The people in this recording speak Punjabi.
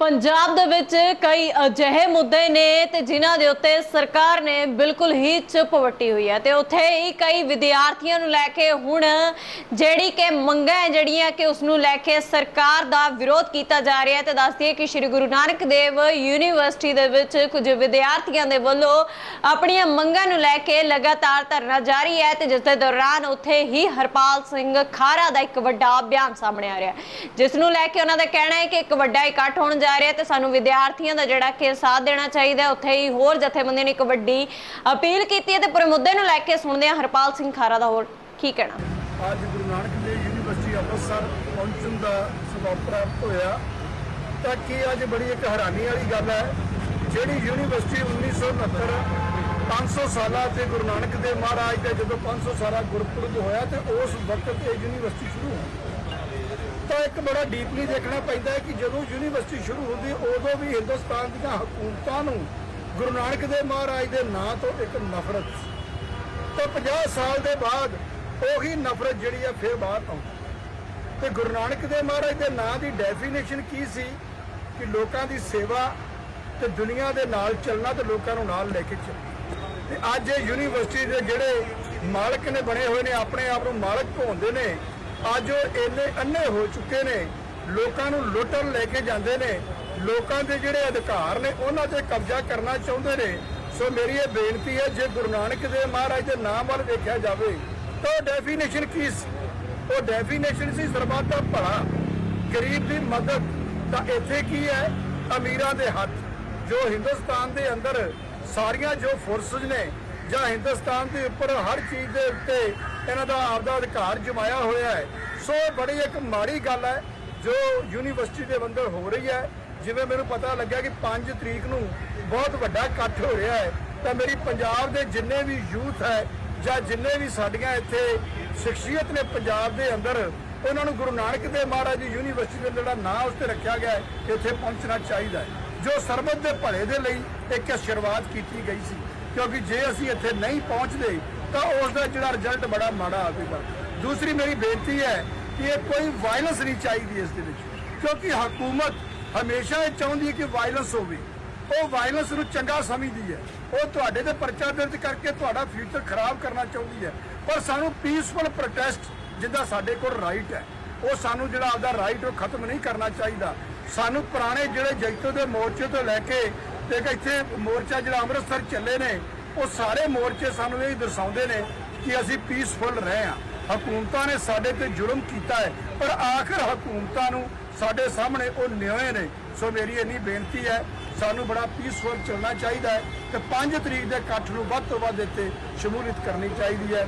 ਪੰਜਾਬ ਦੇ ਵਿੱਚ ਕਈ ਅਜਿਹੇ ਮੁੱਦੇ ਨੇ ਤੇ ਜਿਨ੍ਹਾਂ ਦੇ ਉੱਤੇ ਸਰਕਾਰ ਨੇ ਬਿਲਕੁਲ ਹੀ ਚੁੱਪ ਵੱਟੀ ਹੋਈ ਹੈ। ਤੇ ਉੱਥੇ ਹੀ ਕਈ ਵਿਦਿਆਰਥੀਆਂ ਨੂੰ ਲੈ ਕੇ ਹੁਣ ਜਿਹੜੀ ਕਿ ਮੰਗਾਂ ਹੈ, ਜਿਹੜੀਆਂ ਕਿ ਉਸ ਨੂੰ ਲੈ ਕੇ ਸਰਕਾਰ ਦਾ ਵਿਰੋਧ ਕੀਤਾ ਜਾ ਰਿਹਾ ਹੈ ਤੇ ਦੱਸਦੀ ਹੈ ਕਿ ਸ੍ਰੀ ਗੁਰੂ ਨਾਨਕ ਦੇਵ ਯੂਨੀਵਰਸਿਟੀ ਦੇ ਵਿੱਚ ਕੁਝ ਵਿਦਿਆਰਥੀਆਂ ਦੇ ਵੱਲੋਂ ਆਪਣੀਆਂ ਮੰਗਾਂ ਨੂੰ ਲੈ ਕੇ ਲਗਾਤਾਰ ਧਰਨਾ ਜਾਰੀ ਹੈ ਤੇ ਜਿਸ ਦੇ ਦੌਰਾਨ ਉੱਥੇ ਹੀ ਹਰਪਾਲ ਸਿੰਘ ਖਾਰਾ ਦਾ ਇੱਕ ਵੱਡਾ ਬਿਆਨ ਸਾਹਮਣੇ ਆ ਰਿਹਾ ਹੈ। ਜਿਸ ਨੂੰ ਲੈ ਕੇ ਉਹਨਾਂ ਦਾ ਕਹਿਣਾ ਹੈ ਕਿ ਇੱਕ ਵੱਡਾ ਇਕੱਠ ਹੋਣ ਜਾ ਰਿਹਾ ਤੇ ਸਾਨੂੰ ਵਿਦਿਆਰਥੀਆਂ ਦਾ ਜਿਹੜਾ ਕਿ ਸਾਥ ਦੇਣਾ ਚਾਹੀਦਾ ਉੱਥੇ ਹੀ ਹੋਰ ਜਥੇਬੰਦੀਆਂ ਨੇ ਇੱਕ ਵੱਡੀ ਅਪੀਲ ਕੀਤੀ ਹੈ ਤੇ ਪੂਰੇ ਮੁੱਦੇ ਨੂੰ ਲੈ ਕੇ ਸੁਣਦੇ ਹਾਂ ਹਰਪਾਲ ਸਿੰਘ ਖਾਰਾ ਦਾ ਹੋਰ ਕੀ ਕਹਿਣਾ। ਅੱਜ ਗੁਰੂ ਨਾਨਕ ਦੇਵ ਯੂਨੀਵਰਸਿਟੀ ਅੰਮ੍ਰਿਤਸਰ ਪਹੁੰਚਣ ਦਾ ਸਬਬ ਪ੍ਰਾਪਤ ਹੋਇਆ। ਤਾਂ ਕਿ ਅੱਜ ਬੜੀ ਇੱਕ ਹੈਰਾਨੀ ਵਾਲੀ ਗੱਲ ਹੈ, ਜਿਹੜੀ ਯੂਨੀਵਰਸਿਟੀ 1969 500 ਸਾਲਾਂ ਤੇ ਗੁਰੂ ਨਾਨਕ ਦੇਵ ਮਹਾਰਾਜ ਦਾ ਜਦੋਂ 500 ਸਾਲਾ ਗੁਰਪੁਰਬ ਹੋਇਆ ਤੇ ਉਸ ਵਕਤ ਇਹ ਯੂਨੀਵਰਸਿਟੀ ਸ਼ੁਰੂ ਹੋਈ। ਤਾਂ ਇੱਕ ਬੜਾ ਡੀਪਲੀ ਦੇਖਣਾ ਪੈਂਦਾ ਹੈ ਕਿ ਜਦੋਂ ਯੂਨੀਵਰਸਿਟੀ ਸ਼ੁਰੂ ਹੁੰਦੀ, ਉਦੋਂ ਵੀ ਹਿੰਦੁਸਤਾਨ ਦੀਆਂ ਹਕੂਮਤਾਂ ਨੂੰ ਗੁਰੂ ਨਾਨਕ ਦੇਵ ਮਹਾਰਾਜ ਦੇ ਨਾਂ ਤੋਂ ਇੱਕ ਨਫ਼ਰਤ ਸੀ। ਤਾਂ 50 ਸਾਲ ਦੇ ਬਾਅਦ ਉਹੀ ਨਫ਼ਰਤ ਜਿਹੜੀ ਆ ਫਿਰ ਬਾਹਰ ਆਉਂਦੀ। ਤੇ ਗੁਰੂ ਨਾਨਕ ਦੇਵ ਮਹਾਰਾਜ ਦੇ ਨਾਂ ਦੀ ਡੈਫੀਨੇਸ਼ਨ ਕੀ ਸੀ? ਕਿ ਲੋਕਾਂ ਦੀ ਸੇਵਾ ਤੇ ਦੁਨੀਆ ਦੇ ਨਾਲ ਚੱਲਣਾ ਤੇ ਲੋਕਾਂ ਨੂੰ ਨਾਲ ਲੈ ਕੇ ਚੱਲਣਾ। ਤੇ ਅੱਜ ਇਹ ਯੂਨੀਵਰਸਿਟੀ ਦੇ ਜਿਹੜੇ ਮਾਲਕ ਨੇ ਬਣੇ ਹੋਏ ਨੇ, ਆਪਣੇ ਆਪ ਨੂੰ ਮਾਲਕ ਕਹਾਉਂਦੇ ਨੇ ਅੱਜ ਉਹ ਇੰਨੇ ਅੰਨੇ ਹੋ ਚੁੱਕੇ ਨੇ, ਲੋਕਾਂ ਨੂੰ ਲੁੱਟਣ ਲੈ ਕੇ ਜਾਂਦੇ ਨੇ, ਲੋਕਾਂ ਦੇ ਜਿਹੜੇ ਅਧਿਕਾਰ ਨੇ ਉਹਨਾਂ ਤੇ ਕਬਜ਼ਾ ਕਰਨਾ ਚਾਹੁੰਦੇ ਨੇ। ਸੋ ਮੇਰੀ ਇਹ ਬੇਨਤੀ ਹੈ, ਜੇ ਗੁਰੂ ਨਾਨਕ ਦੇਵ ਮਹਾਰਾਜ ਦੇ ਨਾਮ ਵੱਲ ਦੇਖਿਆ ਜਾਵੇ, ਤਾਂ ਉਹ ਡੈਫੀਨੇਸ਼ਨ ਕੀ ਸੀ? ਉਹ ਡੈਫੀਨੇਸ਼ਨ ਸੀ ਸਰਬੱਤ ਦਾ ਭਲਾ, ਗਰੀਬ ਦੀ ਮਦਦ। ਤਾਂ ਇੱਥੇ ਕੀ ਹੈ? ਅਮੀਰਾਂ ਦੇ ਹੱਥ, ਜੋ ਹਿੰਦੁਸਤਾਨ ਦੇ ਅੰਦਰ ਸਾਰੀਆਂ ਜੋ ਫੋਰਸਸ ਨੇ ਜਾਂ ਹਿੰਦੁਸਤਾਨ ਦੇ ਉੱਪਰ ਹਰ ਚੀਜ਼ ਦੇ ਉੱਤੇ ਇਹਨਾਂ ਦਾ ਆਪਦਾ ਅਧਿਕਾਰ ਜਮਾਇਆ ਹੋਇਆ ਹੈ। ਸੋ ਇਹ ਬੜੀ ਇੱਕ ਮਾੜੀ ਗੱਲ ਹੈ, ਜੋ ਯੂਨੀਵਰਸਿਟੀ ਦੇ ਅੰਦਰ ਹੋ ਰਹੀ ਹੈ। ਜਿਵੇਂ ਮੈਨੂੰ ਪਤਾ ਲੱਗਿਆ ਕਿ 5 ਤਰੀਕ ਨੂੰ ਬਹੁਤ ਵੱਡਾ ਇਕੱਠ ਹੋ ਰਿਹਾ ਹੈ। ਤਾਂ ਮੇਰੀ ਪੰਜਾਬ ਦੇ ਜਿੰਨੇ ਵੀ ਯੂਥ ਹੈ ਜਾਂ ਜਿੰਨੇ ਵੀ ਸਾਡੀਆਂ ਇੱਥੇ ਸ਼ਖਸੀਅਤ ਨੇ ਪੰਜਾਬ ਦੇ ਅੰਦਰ, ਉਹਨਾਂ ਨੂੰ ਗੁਰੂ ਨਾਨਕ ਦੇਵ ਮਹਾਰਾਜ ਦੀ ਯੂਨੀਵਰਸਿਟੀ ਦਾ ਜਿਹੜਾ ਨਾਂ ਉਸ ਤੇ ਰੱਖਿਆ ਗਿਆ ਹੈ ਇੱਥੇ ਪਹੁੰਚਣਾ ਚਾਹੀਦਾ ਹੈ। ਜੋ ਸਰਬਤ ਦੇ ਭਲੇ ਦੇ ਲਈ ਇੱਕ ਸ਼ੁਰੂਆਤ ਕੀਤੀ ਗਈ ਸੀ। ਕਿਉਂਕਿ ਜੇ ਅਸੀਂ ਇੱਥੇ ਨਹੀਂ ਪਹੁੰਚਦੇ, ਤਾਂ ਉਸ ਦਾ ਜਿਹੜਾ ਰਿਜ਼ਲਟ ਬੜਾ ਮਾੜਾ ਆਵੇਗਾ। ਦੂਸਰੀ ਮੇਰੀ ਬੇਨਤੀ ਹੈ ਕਿ ਇਹ ਕੋਈ ਵਾਇਲੈਂਸ ਨਹੀਂ ਚਾਹੀਦੀ ਇਸ ਦੇ ਵਿੱਚ। ਕਿਉਂਕਿ ਹਕੂਮਤ ਹਮੇਸ਼ਾ ਇਹ ਚਾਹੁੰਦੀ ਹੈ ਕਿ ਵਾਇਲੈਂਸ ਹੋਵੇ। ਉਹ ਵਾਇਲੈਂਸ ਨੂੰ ਚੰਗਾ ਸਮਝਦੀ ਹੈ। ਉਹ ਤੁਹਾਡੇ ਤੇ ਪਰਚਾ ਦਰਜ ਕਰਕੇ ਤੁਹਾਡਾ ਫਿਊਚਰ ਖਰਾਬ ਕਰਨਾ ਚਾਹੁੰਦੀ ਹੈ। ਪਰ ਸਾਨੂੰ ਪੀਸਫੁਲ ਪ੍ਰੋਟੈਸਟ ਜਿੱਦਾਂ ਸਾਡੇ ਕੋਲ ਰਾਈਟ ਹੈ। ਉਹ ਸਾਨੂੰ ਜਿਹੜਾ ਆਪਦਾ ਰਾਈਟ ਉਹ ਖਤਮ ਨਹੀਂ ਕਰਨਾ ਚਾਹੀਦਾ। ਸਾਨੂੰ ਪੁਰਾਣੇ ਜਿਹੜੇ ਜੈਤੋ ਦੇ ਮੋਰਚੇ ਤੋਂ ਲੈ ਕੇ ਤੇ ਇੱਕ ਇੱਥੇ ਮੋਰਚਾ ਜਿਹੜਾ ਅੰਮ੍ਰਿਤਸਰ ਚੱਲੇ ਨੇ, ਉਹ ਸਾਰੇ ਮੋਰਚੇ ਸਾਨੂੰ ਇਹ ਦਰਸਾਉਂਦੇ ਨੇ ਕਿ ਅਸੀਂ ਪੀਸਫੁਲ ਰਹੇ ਹਾਂ। ਹਕੂਮਤਾਂ ਨੇ ਸਾਡੇ ਤੇ ਜ਼ੁਲਮ ਕੀਤਾ ਹੈ, ਪਰ ਆਖਰ ਹਕੂਮਤਾਂ ਨੂੰ ਸਾਡੇ ਸਾਹਮਣੇ ਉਹ ਨਿਆਂ ਨੇ। ਸੋ ਮੇਰੀ ਇੰਨੀ ਬੇਨਤੀ ਹੈ, ਸਾਨੂੰ ਬੜਾ ਪੀਸਫੁਲ ਚੱਲਣਾ ਚਾਹੀਦਾ ਹੈ ਤੇ 5 ਤਰੀਕ ਦੇ ਇਕੱਠ ਨੂੰ ਵੱਧ ਤੋਂ ਵੱਧ ਇੱਥੇ ਸ਼ਮੂਲੀਅਤ ਕਰਨੀ ਚਾਹੀਦੀ ਹੈ।